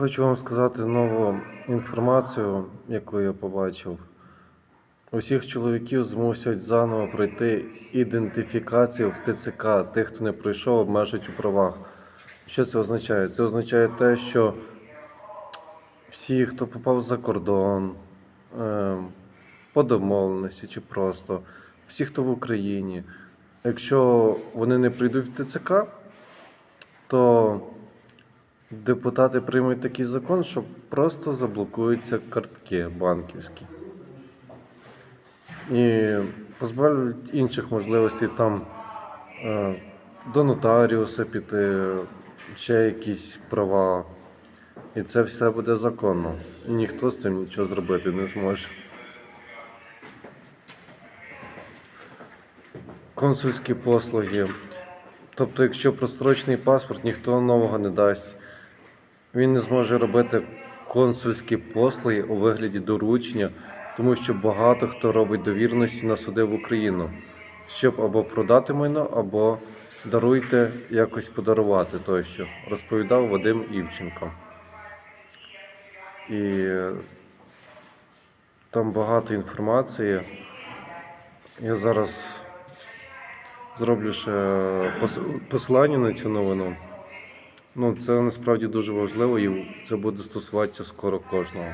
Хочу вам сказати нову інформацію, яку я побачив. Усіх чоловіків змусять заново пройти ідентифікацію в ТЦК, тих, хто не пройшов, обмежують у правах. Що це означає? Це означає те, що всі, хто попав за кордон, ем, по домовленості чи просто, всі, хто в Україні, якщо вони не прийдуть в ТЦК, то депутати приймуть такий закон, що просто заблокуються картки банківські. І позбавлять інших можливостей там е, до нотаріуса піти, ще якісь права. І це все буде законно. І ніхто з цим нічого зробити не зможе. Консульські послуги. Тобто, якщо прострочний паспорт, ніхто нового не дасть. Він не зможе робити консульські послуги у вигляді доручення, тому що багато хто робить довірності на суди в Україну, щоб або продати майно, або даруйте якось подарувати тощо, розповідав Вадим Івченко. І там багато інформації. Я зараз зроблю ще посилання на цю новину. Ну, це насправді дуже важливо і це буде стосуватися скоро кожного.